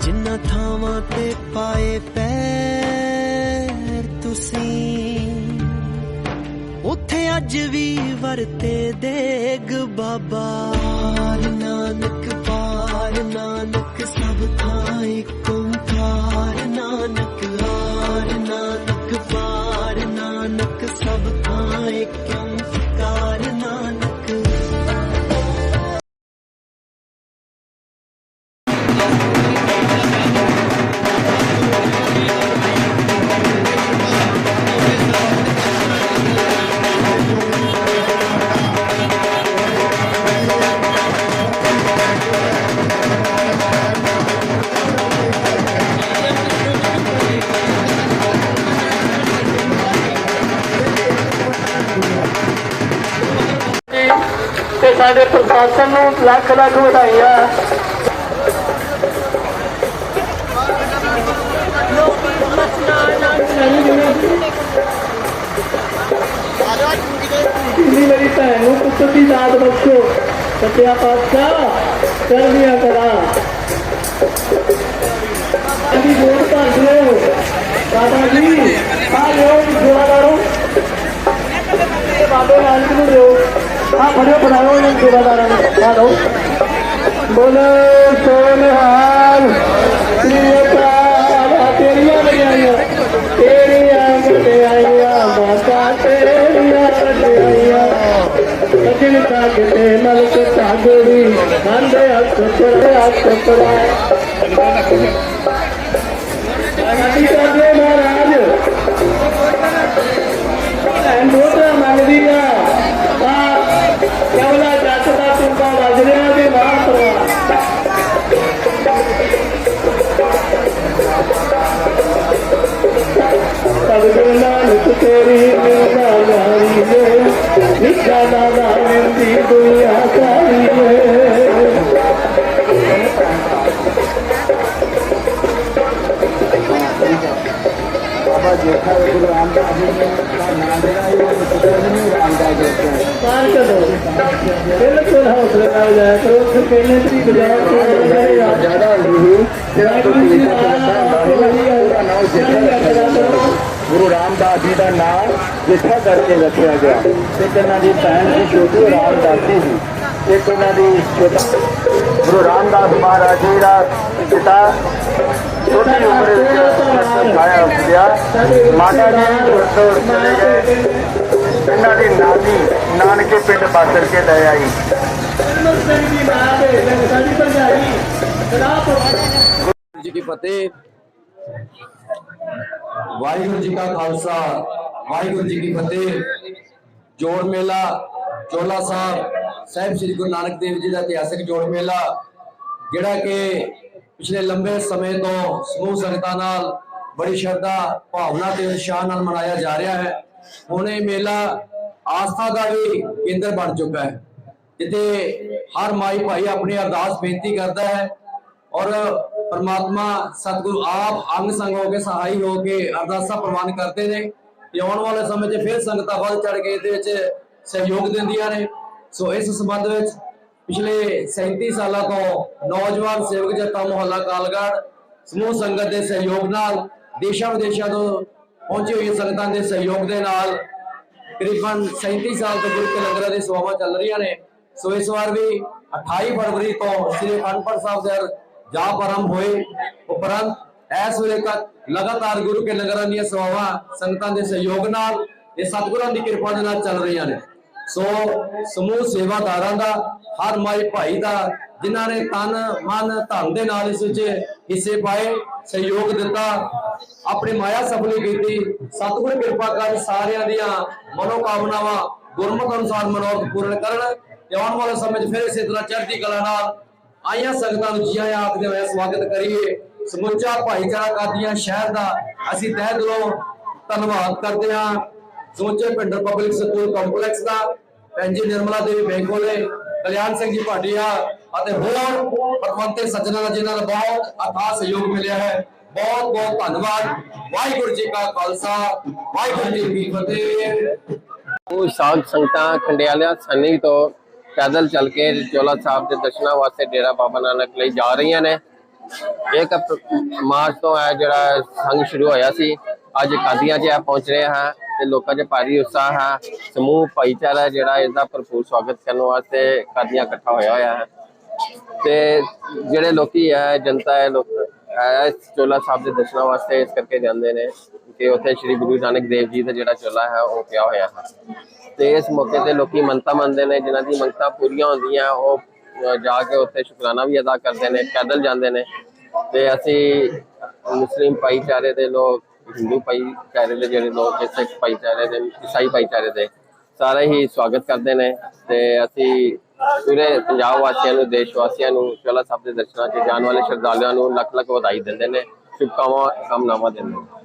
ਜਿੰਨਾ ਥਾਵਾਂ ਤੇ ਪਾਏ ਪੈਰ ਤੁਸੀਂ, ਉੱਥੇ ਅੱਜ ਵੀ ਵਰਤੇ ਦੇਗ ਬਾਬਾ। ਨਾਨਕ, ਪਾਰ ਨਾਨਕ, ਸਭ ਥਾਂ ਇੱਕ ਓੰਕਾਰ ਨਾਨਕ ਹਾਰ ਨਾਨਕ, ਪਾਰ ਨਾਨਕ, ਸਭ ਥਾਂ ਇੱਕ ਓੰਕਾਰ ਨਾਨਕ। ਤੇ ਸਾਡੇ ਪ੍ਰਸ਼ਾਸਨ ਨੂੰ ਲੱਖ ਲੱਖ ਵਧਾਈਆਂ। ਇੰਨੀ ਮੇਰੀ ਭੈਣ ਨੂੰ ਪੁੱਤਰ ਦੀ ਦਾਤ ਬਖਸ਼ੋ। ਸੱਚਿਆ ਪਾਤਸ਼ਾਹ ਕਰਨੀਆਂ ਕਰਾ ਅਭੀ ਵੋਟ ਭਰ ਦਿਓ। ਬਾਬਾ ਜੀ, ਆ ਲੋ ਸੇਵਾਦਾਰੋ ਇਹ ਬਾਬੇ ਨਾਨਕ ਨੂੰ ਦਿਓ। ਆ ਫੜਿਓ ਬਣਾਓ ਇਹਨਾਂ ਸੇਵਾਦਾਰਾਂ ਨੂੰ। ਆ ਲਓ। ਬੋਲੇ ਸੋਨਹਾਲ ਪ੍ਰਿਯਤਾ ਤੇਰੀਆਂ ਮਰਿਆਈਆਂ ਤੇਰੀਆਂ ਮਰਿਆਈਆਂ ਮਾਤਾ ਤੇਰੀਆਂ ਮਰਿਆਈਆਂ ਸਜਣ ਤੱਕ ਤੇ ਮਲਕ ਸਾਗਰੀ ਮੰਦੇ ਹੱਥ ਚੜੇ ਹੱਥ ਚੜਾਏ ਨਿੱਕਾ ਨਾਨਾ ਦੀ ਦੁਨੀਆ ਸਾਰੀ ਬਾਬਾ ਜੇਠਾ ਗੁਰੂ ਰਾਮਦਾਸ ਜੀ ਦਾ ਨਾਮ ਜਿਹੜਾ ਹੈ ਉਹ ਪੁੱਤਰ ਰਾਮਦਾਸ ਜੀ ਪਾਰ ਕਰੋ ਬਿਲਕੁਲ ਹੌਸਲੇ ਨਾਲ ਜਾਇਆ ਕਰੋ ਉੱਥੇ ਪਹਿਲੇ ਤਰੀ ਬਾਜ਼ਾਰ ਤੋਂ ਜ਼ਿਆਦਾ ਗੁਰੂ ਜਿਹੜਾ ਤੁਸੀਂ ਉਹਦਾ ਨਾਮ ਜੇਠਾ ਰੱਖਿਆ ਗਿਆ। ਗੁਰੂ ਰਾਮਦਾਸ ਜੀ ਦਾ ਨਾਮ ਜੇਠਾ ਕਰਕੇ ਰੱਖਿਆ ਗਿਆ। ਤੇ ਇਹਨਾਂ ਦੀ ਭੈਣ ਸੀ, ਛੋਟੀ ਰਾਮਦਾਸੀ ਸੀ। ਇੱਕ ਉਹਨਾਂ ਦੀ ਛੋਟਾ ਗੁਰੂ ਰਾਮਦਾਸ ਮਹਾਰਾਜ ਜੀ ਦਾ ਪਿਤਾ ਛੋਟੀ ਉਮਰ ਵਿੱਚ ਆਇਆ ਗਿਆ। ਮਾਤਾ ਜੀ ਤੋਂ ਚਲੇ ਗਏ। ਇਹਨਾਂ ਦੀ ਨਾਨੀ ਨਾਨਕੇ ਪਿੰਡ ਬਾਸਰ ਕੇ ਲੈ ਆਈ। ਜੀ ਕੀ ਫਤਿਹ। ਵਾਹਿਗੁਰੂ ਜੀ ਕਾ ਖਾਲਸਾ, ਵਾਹਿਗੁਰੂ ਜੀ ਕੀ ਫਤਿਹ। ਜੋੜ ਮੇਲਾ ਚੋਲਾ ਸਾਹਿਬ ਸਾਹਿਬ ਸ੍ਰੀ ਗੁਰੂ ਨਾਨਕ ਦੇਵ ਜੀ ਦਾ ਇਤਿਹਾਸਕ ਜੋੜ ਮੇਲਾ, ਜਿਹੜਾ ਕਿ ਪਿਛਲੇ ਲੰਬੇ ਸਮੇਂ ਤੋਂ ਸਮੂਹ ਸੰਗਤਾਂ ਨਾਲ ਬੜੀ ਸ਼ਰਧਾ, ਭਾਵਨਾ ਤੇ ਉਤਸ਼ਾਹ ਨਾਲ ਮਨਾਇਆ ਜਾ ਰਿਹਾ ਹੈ। ਹੁਣ ਇਹ ਮੇਲਾ ਆਸਥਾ ਦਾ ਵੀ ਕੇਂਦਰ ਬਣ ਚੁੱਕਾ ਹੈ, ਜਿੱਥੇ ਹਰ ਮਾਈ ਭਾਈ ਆਪਣੀ ਅਰਦਾਸ ਬੇਨਤੀ ਕਰਦਾ ਹੈ ਔਰ ਪਰਮਾਤਮਾ ਸਤਿਗੁਰੂ ਆਪ ਅੰਗ ਸੰਗ ਹੋ ਕੇ, ਸਹਾਈ ਹੋ ਕੇ ਅਰਦਾਸਾਂ ਪ੍ਰਵਾਨ ਕਰਦੇ ਨੇ। ਤੇ ਆਉਣ ਵਾਲੇ ਸਮੇਂ 'ਚ ਫਿਰ ਸੰਗਤਾਂ ਵੱਧ ਚੜ ਕੇ ਇਹਦੇ ਵਿੱਚ ਸਹਿਯੋਗ ਦਿੰਦੀਆਂ ਨੇ। ਸੋ ਇਸ ਸੰਬੰਧ ਵਿੱਚ ਪਿਛਲੇ 37 ਸਾਲਾਂ ਤੋਂ ਨੌਜਵਾਨ ਸੇਵਕ ਜੱਤਾ ਮੁਹੱਲਾ ਕਾਲਗੜ ਸਮੂਹ ਸੰਗਤ ਦੇ ਸਹਿਯੋਗ ਨਾਲ ਦੇਸ਼ਾਂ ਵਿਦੇਸ਼ਾਂ ਤੋਂ ਪਹੁੰਚੀ ਹੋਈ ਸੰਗਤਾਂ ਦੇ ਸਹਿਯੋਗ ਦੇ ਨਾਲ ਤਕਰੀਬਨ 37 ਸਾਲ ਤੋਂ ਗੁਰੂ ਕੇ ਲੰਗਰਾਂ ਦੀ ਸੇਵਾਵਾਂ ਚੱਲ ਰਹੀਆਂ ਨੇ। ਸੋ ਇਸ ਵਾਰ ਵੀ 28 ਫਰਵਰੀ ਤੋਂ ਸ੍ਰੀ ਅਨੰਦਪੁਰ ਸਾਹਿਬ ਦੇ ਜਾਪ ਆਰੰਭ ਹੋਏ, ਉਪਰੰਤ ਇਸ ਵੇਲੇ ਤੱਕ ਲਗਾਤਾਰ ਗੁਰੂ ਕੇ ਲੰਗਰਾਂ ਦੀਆਂ ਸੇਵਾਵਾਂ ਸੰਗਤਾਂ ਦੇ ਸਹਿਯੋਗ ਨਾਲ ਇਹ ਸਤਿਗੁਰਾਂ ਦੀ ਕਿਰਪਾ ਦੇ ਨਾਲ ਚੱਲ ਰਹੀਆਂ ਨੇ। ਸੋ ਸਮੂਹ ਸੇਵਾਦਾਰਾਂ ਦਾ, ਹਰ ਮਾਈ ਭਾਈ ਦਾ, ਜਿਨ੍ਹਾਂ ਨੇ ਤਨ, ਮਨ, ਧਨ ਦੇ ਨਾਲ ਇਸ ਵਿੱਚ ਹਿੱਸੇ ਪਾਏ, ਸਹਿਯੋਗ ਦਿੱਤਾ, ਆਪਣੀ ਮਾਇਆ ਸਫਲੀ ਕੀਤੀ, ਸਤਿਗੁਰ ਕਿਰਪਾ ਕਰ ਸਾਰਿਆਂ ਦੀਆਂ ਮਨੋਕਾਮਨਾਵਾਂ ਗੁਰਮਤਿ ਅਨੁਸਾਰ ਮਨੋਰਥ ਪੂਰਨ ਕਰਨ ਤੇ ਆਉਣ ਵਾਲੇ ਸਮੇਂ 'ਚ ਫਿਰ ਇਸੇ ਤਰ੍ਹਾਂ ਚੜ੍ਹਦੀ ਕਲਾ ਨਾਲ ਆਈਆਂ ਸੰਗਤਾਂ ਨੂੰ ਜੀ ਆਇਆਂ ਆਖਦੇ ਹੋਏ ਸਵਾਗਤ ਕਰੀਏ। ਸਮੁੱਚਾ ਭਾਈਚਾਰਾ ਕਾਦੀਆਂ ਸ਼ਹਿਰ ਦਾ ਅਸੀਂ ਤਹਿ ਦਿਲੋਂ ਧੰਨਵਾਦ ਕਰਦੇ ਹਾਂ। ਸਮੁੱਚੇ ਪਿੰਡ ਪਬਲਿਕ ਸਕੂਲ ਕੰਪਲੈਕਸ ਦਾ, ਭੈਣ ਨਿਰਮਲਾ ਦੇਵੀ ਬੈਂਕੋਲੇ ਕਲਿਆਣ ਸਿੰਘ ਜੀ ਭਾਟੀਆ ਅਤੇ ਹੋਰ ਪਤਵੰਤੇ ਸੱਜਣਾਂ ਦਾ ਜਿਨ੍ਹਾਂ ਦਾ ਬਹੁਤ ਅਥਾਹ ਸਹਿਯੋਗ ਮਿਲਿਆ ਹੈ। ਬਹੁਤ ਬਹੁਤ ਧੰਨਵਾਦ। ਵਾਹਿਗੁਰੂ ਜੀ ਕਾ ਖਾਲਸਾ, ਵਾਹਿਗੁਰੂ ਜੀ ਕੀ ਫਤਿਹ। ਉਹ ਸਾਧ ਸੰਗਤਾਂ ਖੰਡਿਆਲਾ ਸੰਨੀ ਤੋਂ ਪੈਦਲ ਚੱਲ ਕੇ ਚੋਲਾ ਸਾਹਿਬ ਦੇ ਦਰਸ਼ਨਾਂ ਵਾਸਤੇ ਡੇਰਾ ਬਾਬਾ ਨਾਨਕ ਲਈ ਜਾ ਰਹੀਆਂ ਨੇ। ਇੱਕ ਮਾਰਚ ਤੋਂ ਹੈ ਜਿਹੜਾ ਸੰਗ ਸ਼ੁਰੂ ਹੋਇਆ ਸੀ। ਅੱਜ ਕਾਦੀਆਂ 'ਚ ਆ ਪਹੁੰਚ ਰਹੇ ਹਾਂ ਤੇ ਲੋਕਾਂ 'ਚ ਭਾਰੀ ਉਤਸ਼ਾਹ ਹੈ। ਸਮੂਹ, ਭਾਈਚਾਰਾ ਜਿਹੜਾ ਇਸ ਦਾ ਭਰਪੂਰ ਸਵਾਗਤ ਕਰਨ ਵਾਸਤੇ ਕਾਦੀਆਂ ਇਕੱਠਾ ਹੋਇਆ ਹੋਇਆ ਹੈ। ਤੇ ਜਿਹੜੇ ਲੋਕੀ ਹੈ, ਜਨਤਾ ਹੈ, ਲੋਕ ਹੈ, ਚੋਲਾ ਸਾਹਿਬ ਦੇ ਦਰਸ਼ਨਾਂ ਵਾਸਤੇ ਇਸ ਕਰਕੇ ਜਾਂਦੇ ਨੇ ਕਿ ਉੱਥੇ ਸ੍ਰੀ ਗੁਰੂ ਨਾਨਕ ਦੇਵ ਜੀ ਦਾ ਜਿਹੜਾ ਚੋਲਾ ਹੈ, ਉਹ ਪਿਆ ਹੋਇਆ ਹੈ। ਤੇ ਇਸ ਮੌਕੇ ਤੇ ਲੋਕੀ ਮੰਨਤਾ ਮੰਨਦੇ ਨੇ, ਜਿਨ੍ਹਾਂ ਦੀ ਮੰਨਤਾਂ ਪੂਰੀਆਂ ਹੁੰਦੀਆਂ, ਉਹ ਜਾ ਕੇ ਉੱਥੇ ਸ਼ੁਕਰਾਨਾ ਵੀ ਅਦਾ ਕਰਦੇ ਨੇ, ਪੈਦਲ ਜਾਂਦੇ ਨੇ। ਤੇ ਅਸੀਂ ਮੁਸਲਿਮ ਭਾਈਚਾਰੇ ਦੇ ਲੋਕ, ਹਿੰਦੂ ਭਾਈਚਾਰੇ ਦੇ ਜਿਹੜੇ ਲੋਕ ਸਿੱਖ ਭਾਈਚਾਰੇ ਦੇ, ਈਸਾਈ ਭਾਈਚਾਰੇ ਦੇ, ਸਾਰੇ ਹੀ ਸਵਾਗਤ ਕਰਦੇ ਨੇ। ਤੇ ਅਸੀਂ ਪੂਰੇ ਪੰਜਾਬ ਵਾਸੀਆਂ ਨੂੰ, ਦੇਸ਼ ਵਾਸੀਆਂ ਨੂੰ ਚੋਲਾ ਸਾਹਿਬ ਦੇ ਦਰਸ਼ਨਾਂ 'ਚ ਜਾਣ ਵਾਲੇ ਸ਼ਰਧਾਲੂਆਂ ਨੂੰ ਲੱਖ ਲੱਖ ਵਧਾਈ ਦਿੰਦੇ ਨੇ ਸ਼ੁਭਕਾਮਨਾਵਾਂ ਕਾਮਨਾਵਾਂ ਦਿੰਦੇ ਨੇ।